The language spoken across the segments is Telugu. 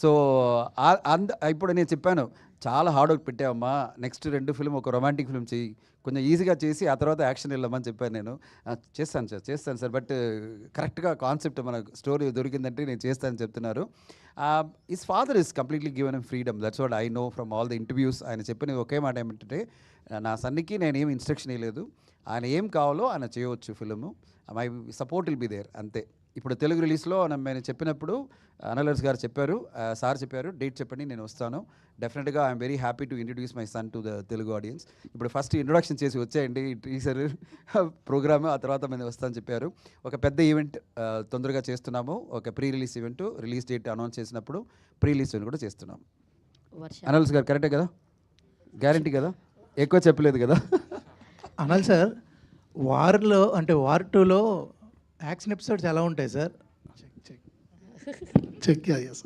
సో అంద ఇప్పుడు నేను చెప్పాను చాలా హార్డ్ వర్క్ పెట్టావమ్మా. నెక్స్ట్ రెండు ఫిల్మ్ ఒక రొమాంటిక్ ఫిల్మ్ చేయి కొంచెం ఈజీగా చేసి ఆ తర్వాత యాక్షన్ వెళ్ళమని చెప్పాను నేను. చేస్తాను సార్ చేస్తాను సార్. బట్ కరెక్ట్గా కాన్సెప్ట్ మన స్టోరీ దొరికిందంటే నేను చేస్తానని చెప్తున్నారు. Is father is completely given him freedom that's what I know from all the interviews ఆయన చెప్పిన ఒకే మాట ఏమిటంటే నా సన్నికి నేను ఏం ఇన్స్ట్రక్షన్ ఇవ్వలేదు ఆయన ఏం కావాలో ఆయన చేయవచ్చు film my support will be there అంతే. ఇప్పుడు తెలుగు రిలీజ్లో నేను చెప్పినప్పుడు అనలర్స్ గారు చెప్పారు సార్ చెప్పారు డేట్ చెప్పండి నేను వస్తాను. డెఫినెట్గా I'm very happy to introduce my son to the Telugu audience ఇప్పుడు ఫస్ట్ ఇంట్రొడక్షన్ చేసి వచ్చేయండి టీచర్ ప్రోగ్రామ్ ఆ తర్వాత మేము వస్తాను చెప్పారు. ఒక పెద్ద ఈవెంట్ తొందరగా చేస్తున్నాము. ఒక pre release event release date announce చేసినప్పుడు ప్రీ రిలీజ్ ఈవెంట్ కూడా చేస్తున్నాము. అనల్స్ గారు కరెక్టే కదా? గ్యారంటీ కదా? ఎక్కువ చెప్పలేదు కదా? అనాలి సార్ వార్లో అంటే వార్ టూలో యాక్షన్ ఎపిసోడ్స్ ఎలా ఉంటాయి సార్? చెక్ ఎస్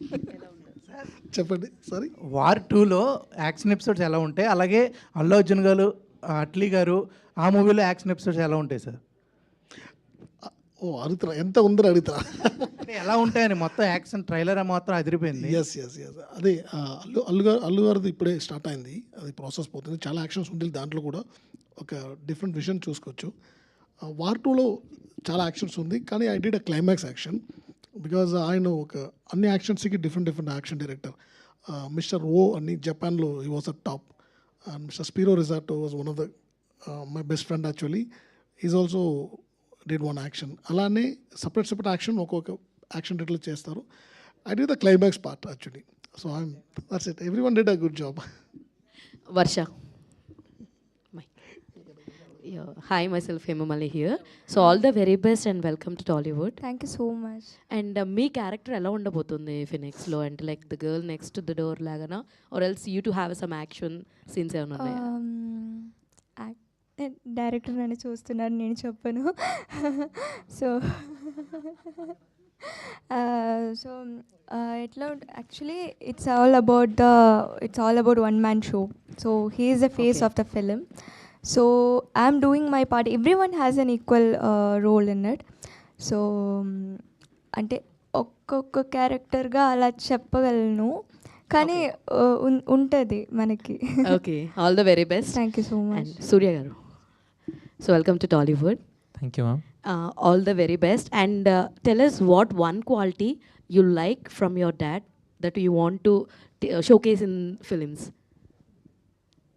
చెప్పండి సారీ. వార్ టూలో యాక్షన్ ఎపిసోడ్స్ ఎలా ఉంటాయి అలాగే అల్లు అర్జున్ గారు ఆ, అట్లీ గారు ఆ మూవీలో యాక్షన్ ఎపిసోడ్స్ ఎలా ఉంటాయి సార్? ఓ అడుగుతారా ఎంత ఉందని అడుగుతారా అంటే ఎలా ఉంటాయని మొత్తం యాక్షన్ ట్రైలర్ మాత్రం అదిరిపోయింది. ఎస్ ఎస్ ఎస్ అదే అల్లు అల్లు గారు అల్లు గారిది ఇప్పుడే స్టార్ట్ అయింది. అది ప్రాసెస్ పోతుంది. చాలా యాక్షన్స్ ఉంది దాంట్లో కూడా. ఒక డిఫరెంట్ విజన్ చూసుకోవచ్చు. వార్ టూలో చాలా యాక్షన్స్ ఉంది కానీ I did a climax action. Because ఆయన ఒక అన్ని యాక్షన్స్కి different different action director. Mister ఓ అని జపాన్లో ఈ was a top and mister స్పీరో resort was one of the my best friend actually is also did one action అలానే సపరేట్ సపరేట్ యాక్షన్ ఒక్కొక్క యాక్షన్ డైరెక్టర్ చేస్తారు. I did the climax part actually so I'm that's it every one did a good job Varsha. Hi my self Hemamali here so all the very best and welcome to Tollywood thank you so much and uh, మీ క్యారెక్టర్ ఎలా ఉండబోతుంది ఫినిక్స్లో అంటే like the girl next to the door లాగానా? Or else you to have some action scenes ఏమైనా ఉన్నాయా? డైరెక్టర్ నన్ను చూస్తున్నారు నేను చెప్పను. సో సో ఎట్లా actually it's all about the it's all about one man show so he is the face of the film so I'm doing my part every one has an equal role in it so అంటే ఒక్కొక్క క్యారెక్టర్గా అలా చెప్పగలను. కానీ ఉంటుంది మనకి. Okay all the very best thank you so much and Surya garu. So welcome to Tollywood thank you ma'am all the very best and tell us what one quality you like from your dad that you want to showcase in films